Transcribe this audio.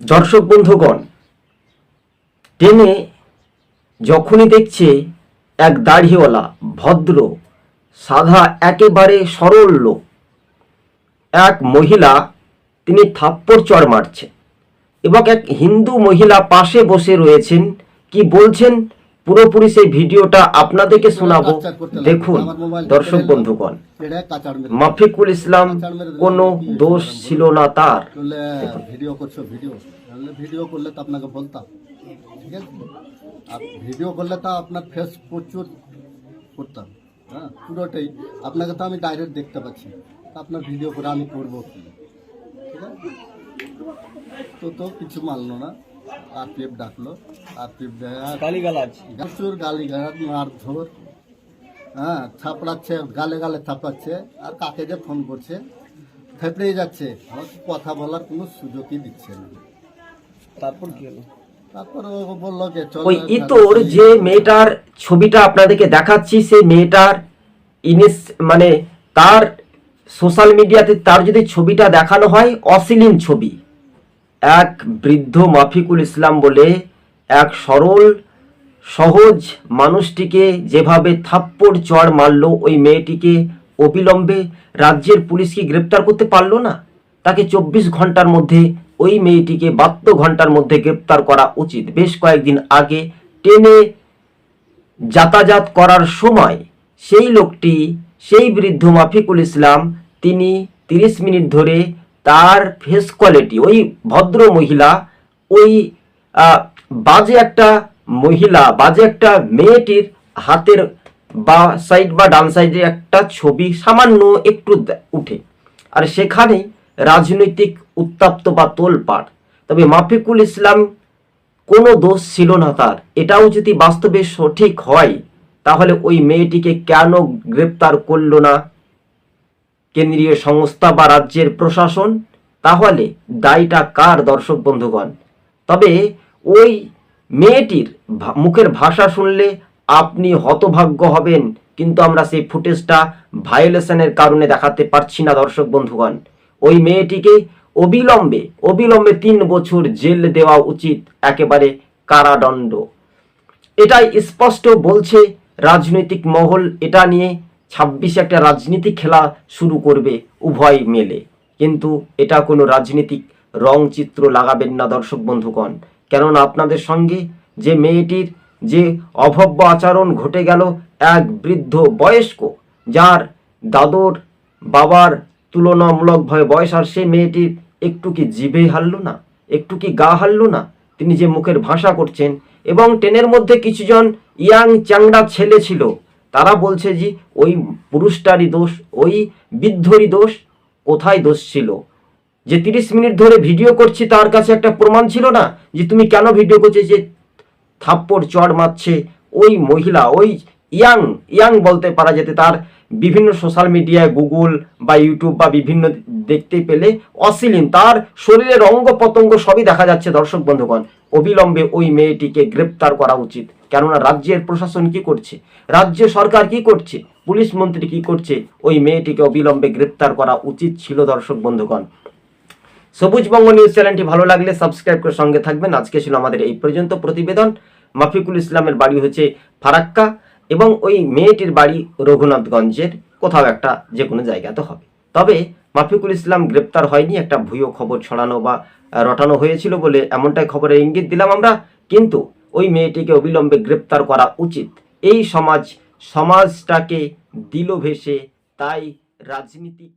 দর্শক বন্ধুগণ ট্রেনে যখনই দেখছে এক দাড়িওয়ালা, ভদ্র সাধা একেবারে সরল লোক, এক মহিলা, তিনি থাপ্পড় চড় মারছে এবং এক হিন্দু মহিলা পাশে বসে রয়েছেন। কি বলছেন? পুরোপুরি সেই ভিডিওটা আপনাদেরকে শোনাবো। দেখুন দর্শক বন্ধুগণ মাফিকুল ইসলাম কোনো দোষ ছিল না তার। ভিডিও করছ ভিডিও। ভিডিও করলে তো আপনাকে বলতাম। ঠিক আছে? ভিডিও করলে তো আপনার ফেস প্রচুর করতাম। হ্যাঁ পুরোটাই। আপনাকে তো আমি ডাইরেক্ট দেখতে পাচ্ছি। আপনার ভিডিও করে আমি করব ঠিক আছে? তো তো কিছু মানলো না। আর পিএফ ডাকলো। আর পিএফ গালি গালাজ প্রচুর গালি গালাজ মারধর। হ্যাঁ থাপড়াচ্ছে গালে গালে থাপড়াচ্ছে। আর কাকে যে ফোন করছে থেপড়েই যাচ্ছে। আমাকে কথা বলার কোনো সুযোগই দিচ্ছে না। তারপর কি হলো? ওই ইতর যে মেয়েটার ছবিটা আপনাদেরকে দেখাচ্ছি সেই মেয়েটার ইনিস মানে তার সোশ্যাল মিডিয়াতে তার যদি ছবিটা দেখানো হয় অশ্লীল ছবি। এক বৃদ্ধ মাফিকুল ইসলাম বলে এক সরল, সহজ মানুষটিকে যেভাবে থাপ্পড় চড় মারলো ওই মেয়েটিকে অবিলম্বে রাজ্যের পুলিশ কি গ্রেপ্তার করতে পারল না? তাকে চব্বিশ ঘণ্টার মধ্যে ওই মেয়েটিকে বাহাত্তর ঘণ্টার মধ্যে গ্রেপ্তার করা উচিত। বেশ কয়েকদিন আগে ট্রেনে যাতায়াত করার সময় সেই লোকটি, সেই বৃদ্ধ মাফিকুল ইসলাম, তিনি তিরিশ মিনিট ধরে তার ফেস কোয়ালিটি ওই ভদ্র মহিলা, ওই বাজে একটা মহিলা, বাজে একটা মেয়েটির হাতের বা সাইড বা ডান সাইডে একটা ছবি সামান্য একটু উঠে। আর সেখানেই রাজনৈতিক উত্তাপ্ত বা তোলপাড়। তবে মাফিকুল ইসলাম কোনো দোষ ছিল না তার। এটাও যদি বাস্তবে সঠিক হয়, তাহলে ওই মেয়েটিকে কেন গ্রেপ্তার করল না? কেন্দ্রীয় সংস্থা বা রাজ্যের প্রশাসন, তাহলে দায়টা কার দর্শক বন্ধুগণ? তবে ওই মেয়েটির মুখের ভাষা শুনলে আপনি হতভাগ্য হবেন, কিন্তু আমরা সেই ফুটেজটা ভায়োলেশনের কারণে দেখাতে পারছি না দর্শক বন্ধুগণ। ওই মেয়েটিকে অবিলম্বে অবিলম্বে তিন বছর জেল দেওয়া উচিত একেবারে কারাদণ্ড। এটাই স্পষ্ট বলছে রাজনৈতিক মহল এটা নিয়ে ছাব্বিশে একটা রাজনীতি খেলা শুরু করবে উভয় মেলে। কিন্তু এটা কোনো রাজনীতিক রং চিত্র লাগাবেন না দর্শক বন্ধুগণ। কেননা আপনাদের সঙ্গে যে মেয়েটির যে অভব্য আচরণ ঘটে গেল এক বৃদ্ধ বয়স্ক, যার দাদর বাবার তুলনামূলকভাবে বয়স, আর সেই মেয়েটির একটু কি জিভে হারলো না? একটু কি গা হারলো না? তিনি যে মুখের ভাষা করছেন, এবং ট্রেনের মধ্যে কিছুজন ইয়াং চ্যাংড়া ছেলে ছিল তারা বলছে যে ওই পুরুষটারই দোষ, ওই বৃদ্ধরই দোষ, কোথায় দোষ ছিল? যে তিরিশ মিনিট ধরে ভিডিও করছি, তার কাছে একটা প্রমাণ ছিল না? যে তুমি কেন ভিডিও করছে? যে থাপ্পড়, চড় মারছে ওই মহিলা, ওই ইয়াং ইয়াং বলতে পারা যেতে তার বিভিন্ন সোশ্যাল মিডিয়ায় গুগল বা ইউটিউব বা বিভিন্ন দেখতে পেলে অশ্লীল, তার শরীরের অঙ্গ প্রত্যঙ্গ সবই দেখা যাচ্ছে দর্শক বন্ধুগণ। অবিলম্বে ওই মেয়েটিকে গ্রেপ্তার করা উচিত। কেননা রাজ্যের প্রশাসন কি করছে? রাজ্য সরকার কি করছে? পুলিশ মন্ত্রী কি করছে? ওই মেয়েটিকে অবিলম্বে গ্রেপ্তার করা উচিত ছিল দর্শক বন্ধুগণ। সবুজবঙ্গ নিউজ চ্যানেলটি ভালো লাগলে সাবস্ক্রাইব করে সঙ্গে থাকবেন। আজকে ছিল আমাদের এই পর্যন্ত প্রতিবেদন। মাফিকুল ইসলামের বাড়ি হচ্ছে ফারাক্কা এবং ওই মেয়েটির বাড়ি রঘুনাথগঞ্জের। কোথাও একটা যে কোনো জায়গাতে হবে। তবে মাফিকুল ইসলাম গ্রেপ্তার হয়নি, একটা ভুয়ো খবর ছড়ানো বা রটানো হয়েছিল বলে এমনটাই খবরের ইঙ্গিত দিলাম আমরা। কিন্তু ওই মেয়েটিকে অবিলম্বে গ্রেপ্তার করা উচিত। এই সমাজ সমাজটাকে দিল ভেসে তাই রাজনীতিক